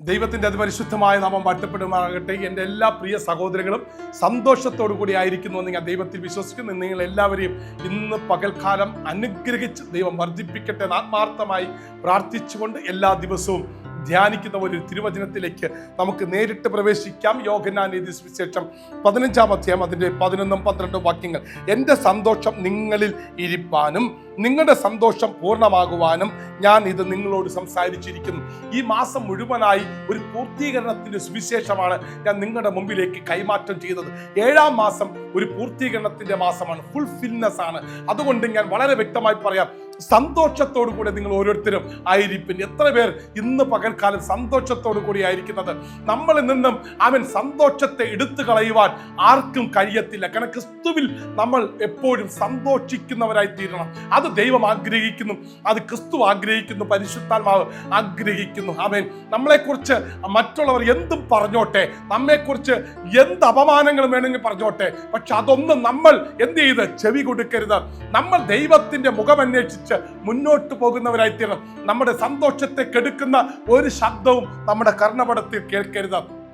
ദൈവത്തിന്റെ അതിപരിശുദ്ധമായ നാമം വാഴ്ത്തപ്പെടുമാറാകട്ടെ. എന്റെ എല്ലാ പ്രിയ സഹോദരങ്ങളും സന്തോഷത്തോടു കൂടി ആയിരിക്കുന്നു എന്ന് ഞാൻ ദൈവത്തിൽ വിശ്വസിക്കുന്നു. നിങ്ങൾ എല്ലാവരെയും ഇന്ന് പകൽക്കാലം അനുഗ്രഹിച്ച് ദൈവം വർദ്ധിപ്പിക്കട്ടെ എന്ന് ആത്മാർത്ഥമായി പ്രാർത്ഥിച്ചുകൊണ്ട് എല്ലാ ദിവസവും ധ്യാനിക്കുന്ന ഒരു തിരുവചനത്തിലേക്ക് നമുക്ക് നേരിട്ട് പ്രവേശിക്കാം. യോഗനാനീതി സുവിശേഷം പതിനഞ്ചാം അധ്യായം അതിന്റെ പതിനൊന്നും പന്ത്രണ്ടും വാക്യങ്ങൾ. എന്റെ സന്തോഷം നിങ്ങളിൽ ഇരിപ്പാനും നിങ്ങളുടെ സന്തോഷം പൂർണമാകുവാനും ഞാൻ ഇത് നിങ്ങളോട് സംസാരിച്ചിരിക്കുന്നു. ഈ മാസം മുഴുവനായി ഒരു പൂർത്തീകരണത്തിന്റെ സുവിശേഷമാണ് ഞാൻ നിങ്ങളുടെ മുമ്പിലേക്ക് കൈമാറ്റം ചെയ്തത്. ഏഴാം മാസം ഒരു പൂർത്തീകരണത്തിന്റെ മാസമാണ്. ഫുൾ ഫുൾഫിൽനെസ് ആണ്. അതുകൊണ്ട് ഞാൻ വളരെ വ്യക്തമായി പറയാം. സന്തോഷത്തോടു കൂടെ നിങ്ങൾ ഓരോരുത്തരും ആയിരിപ്പിൻ എത്ര പേർ ഇന്ന് പകൽക്കാലം സന്തോഷത്തോടു കൂടി ആയിരിക്കുന്നത്? നമ്മളിൽ നിന്നും അവൻ സന്തോഷത്തെ എടുത്തു കളയുവാൻ ആർക്കും കഴിയത്തില്ല. കാരണം ക്രിസ്തുവിൽ നമ്മൾ എപ്പോഴും സന്തോഷിക്കുന്നവരായി തീരണം അത് ദൈവം ആഗ്രഹിക്കുന്നു. അത് ക്രിസ്തു ആഗ്രഹിക്കുന്നു. പരിശുദ്ധാത്മാവ് ആഗ്രഹിക്കുന്നു. അവൻ നമ്മളെക്കുറിച്ച് മറ്റുള്ളവർ എന്തും പറഞ്ഞോട്ടെ? നമ്മെക്കുറിച്ച് എന്ത് അപമാനങ്ങളും വേണമെങ്കിൽ പറഞ്ഞോട്ടെ? പക്ഷെ അതൊന്നും നമ്മൾ എന്ത് ചെയ്ത്? ചെവി കൊടുക്കരുത്. നമ്മൾ ദൈവത്തിന്റെ മുഖം അന്വേഷിച്ച് മുന്നോട്ട് പോകുന്നവരായി തീരണം നമ്മുടെ സന്തോഷത്തെ കെടുക്കുന്ന ഒരു ശബ്ദവും നമ്മുടെ കർണപടത്തിൽ കേൾക്കരുത്.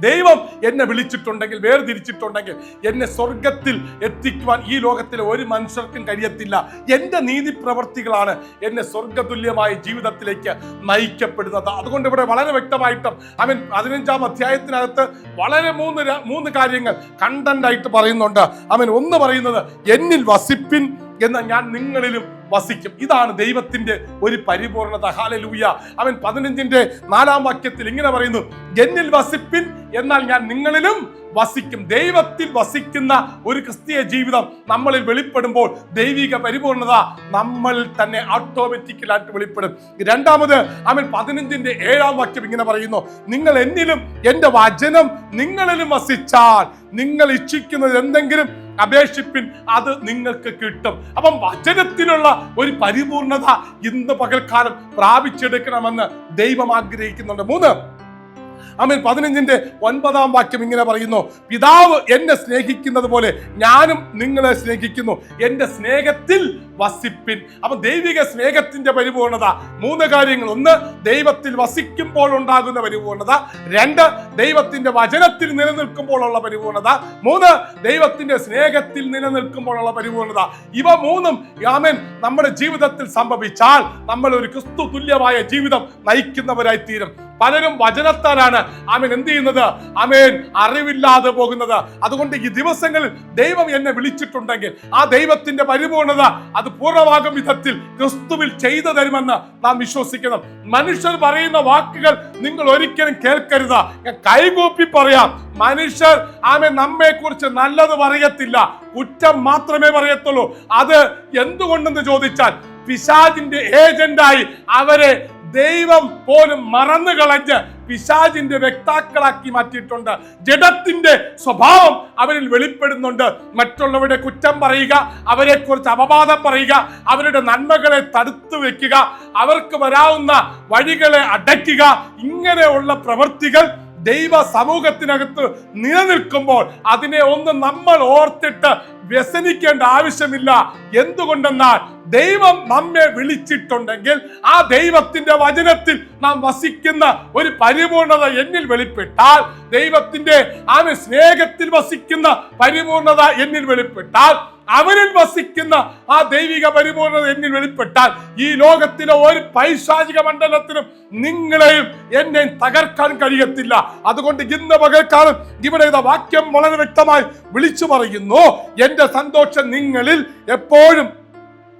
ദൈവം എന്നെ വിളിച്ചിട്ടുണ്ടെങ്കിൽ വേർതിരിച്ചിട്ടുണ്ടെങ്കിൽ എന്നെ സ്വർഗത്തിൽ എത്തിക്കുവാൻ ഈ ലോകത്തിലെ ഒരു മനുഷ്യർക്കും കഴിയത്തില്ല. എന്റെ നീതി പ്രവർത്തികളാണ് എന്നെ സ്വർഗതുല്യമായ ജീവിതത്തിലേക്ക് നയിക്കപ്പെടുന്നത്. അതുകൊണ്ട് ഇവിടെ വളരെ വ്യക്തമായിട്ടും അവൻ പതിനഞ്ചാം അധ്യായത്തിനകത്ത് വളരെ മൂന്ന് മൂന്ന് കാര്യങ്ങൾ കണ്ടന്റായിട്ട് പറയുന്നുണ്ട്. അവൻ ഒന്ന് പറയുന്നത് എന്നിൽ വസിപ്പിൻ എന്ന് ഞാൻ നിങ്ങളിലും വസിക്കും. ഇതാണ് ദൈവത്തിന്റെ ഒരു പരിപൂർണത. ഹാലലൂയ അവൻ പതിനഞ്ചിന്റെ നാലാം വാക്യത്തിൽ ഇങ്ങനെ പറയുന്നു എന്നിൽ വസിപ്പിൻ എന്നാൽ ഞാൻ നിങ്ങളിലും വസിക്കും. ദൈവത്തിൽ വസിക്കുന്ന ഒരു ക്രിസ്തീയ ജീവിതം നമ്മളിൽ വെളിപ്പെടുമ്പോൾ ദൈവിക പരിപൂർണത നമ്മൾ തന്നെ ഓട്ടോമാറ്റിക്കലായിട്ട് വെളിപ്പെടും. രണ്ടാമത് അവൻ പതിനഞ്ചിന്റെ ഏഴാം വാക്യം ഇങ്ങനെ പറയുന്നു നിങ്ങൾ എന്നിലും എന്റെ വചനം നിങ്ങളിലും വസിച്ചാൽ നിങ്ങൾ ഇച്ഛിക്കുന്നത് എന്തെങ്കിലും അപേക്ഷിപ്പിൻ അത് നിങ്ങൾക്ക് കിട്ടും. അപ്പം വചനത്തിലുള്ള ഒരു പരിപൂർണത ഇന്ന് പകൽക്കാലം പ്രാപിച്ചെടുക്കണമെന്ന് ദൈവം ആഗ്രഹിക്കുന്നുണ്ട്. മൂന്ന് ആമേൻ പതിനഞ്ചിന്റെ ഒൻപതാം വാക്യം ഇങ്ങനെ പറയുന്നു പിതാവ് എന്നെ സ്നേഹിക്കുന്നത് പോലെ ഞാനും നിങ്ങളെ സ്നേഹിക്കുന്നു. എന്റെ സ്നേഹത്തിൽ വസിപ്പിൻ. അപ്പൊ ദൈവിക സ്നേഹത്തിന്റെ പരിപൂർണത. മൂന്ന് കാര്യങ്ങൾ. ഒന്ന് ദൈവത്തിൽ വസിക്കുമ്പോൾ ഉണ്ടാകുന്ന പരിപൂർണത. രണ്ട് ദൈവത്തിന്റെ വചനത്തിൽ നിലനിൽക്കുമ്പോഴുള്ള പരിപൂർണത. മൂന്ന് ദൈവത്തിന്റെ സ്നേഹത്തിൽ നിലനിൽക്കുമ്പോഴുള്ള പരിപൂർണത. ഇവ മൂന്നും യാമൻ നമ്മുടെ ജീവിതത്തിൽ സംഭവിച്ചാൽ നമ്മൾ ഒരു ക്രിസ്തു തുല്യമായ ജീവിതം നയിക്കുന്നവരായി തീരും പലരും വചനത്താലാണ് ആമേൻ. എന്ത് ചെയ്യുന്നത്? ആമേൻ. അറിവില്ലാതെ പോകുന്നത്. അതുകൊണ്ട് ഈ ദിവസങ്ങളിൽ ദൈവം എന്നെ വിളിച്ചിട്ടുണ്ടെങ്കിൽ ആ ദൈവത്തിന്റെ പരിപൂർണത അത് പൂർണമാകും വിധത്തിൽ ക്രിസ്തുവിൽ ചെയ്തു തരുമെന്ന് നാം വിശ്വസിക്കണം മനുഷ്യർ പറയുന്ന വാക്കുകൾ നിങ്ങൾ ഒരിക്കലും കേൾക്കരുത്. ഞാൻ കൈകൂപ്പി പറയാം. മനുഷ്യർ ആമേ നമ്മെ കുറിച്ച് നല്ലത് പറയത്തില്ല. കുറ്റം മാത്രമേ പറയത്തുള്ളൂ. അത് എന്തുകൊണ്ടെന്ന് ചോദിച്ചാൽ പിശാജിന്റെ ഏജന്റായി അവരെ ദൈവം പോലും മറന്നു കളഞ്ഞ് പിശാജിന്റെ വ്യക്താക്കളാക്കി മാറ്റിയിട്ടുണ്ട്. ജഡത്തിന്റെ സ്വഭാവം അവരിൽ വെളിപ്പെടുന്നുണ്ട്. മറ്റുള്ളവരുടെ കുറ്റം പറയുക അവരെ കുറിച്ച് അപവാദം പറയുക അവരുടെ നന്മകളെ തടുത്തു വെക്കുക അവർക്ക് വരാവുന്ന വഴികളെ അടയ്ക്കുക ഇങ്ങനെയുള്ള പ്രവൃത്തികൾ ദൈവ സമൂഹത്തിനകത്ത് നിലനിൽക്കുമ്പോൾ അതിനെ ഒന്ന് നമ്മൾ ഓർത്തിട്ട് വ്യസനിക്കേണ്ട ആവശ്യമില്ല. എന്തുകൊണ്ടെന്നാൽ ദൈവം നമ്മെ വിളിച്ചിട്ടുണ്ടെങ്കിൽ ആ ദൈവത്തിന്റെ വചനത്തിൽ നാം വസിക്കുന്ന ഒരു പരിപൂർണത എന്നിൽ വെളിപ്പെട്ടാൽ ദൈവത്തിന്റെ ആ സ്നേഹത്തിൽ വസിക്കുന്ന പരിപൂർണത എന്നിൽ വെളിപ്പെട്ടാൽ അവനിൽ വസിക്കുന്ന ആ ദൈവിക പരിപൂർണത എന്നിൽ വെളിപ്പെട്ടാൽ ഈ ലോകത്തിലെ ഒരു പൈശാചിക മണ്ഡലത്തിനും നിങ്ങളെയും എന്നെ തകർക്കാൻ കഴിയത്തില്ല. അതുകൊണ്ട് ഇന്ന് പകൽക്കാലം ഇവിടെ വാക്യം വളരെ വ്യക്തമായി വിളിച്ചു പറയുന്നു. എന്റെ സന്തോഷം നിങ്ങളിൽ എപ്പോഴും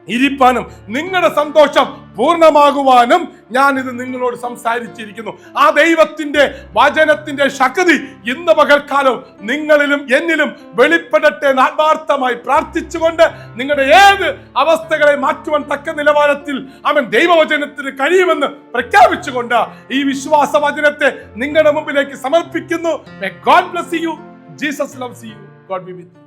ഇരിപ്പാനും നിങ്ങളുടെ സന്തോഷം പൂർണമാകുവാനും ഞാൻ ഇത് നിങ്ങളോട് സംസാരിച്ചിരിക്കുന്നു. ആ ദൈവത്തിന്റെ വചനത്തിന്റെ ശക്തി ഇന്ന് പകൽക്കാലം നിങ്ങളിലും എന്നിലും വെളിപ്പെടട്ടെ ആത്മാർത്ഥമായി പ്രാർത്ഥിച്ചുകൊണ്ട് നിങ്ങളുടെ ഏത് അവസ്ഥകളെ മാറ്റുവാൻ തക്ക നിലവാരത്തിൽ അവൻ ദൈവവചനത്തിന് കഴിയുമെന്ന് പ്രഖ്യാപിച്ചുകൊണ്ട് ഈ വിശ്വാസ വചനത്തെ നിങ്ങളുടെ മുമ്പിലേക്ക് സമർപ്പിക്കുന്നു. God bless you Jesus loves you God be with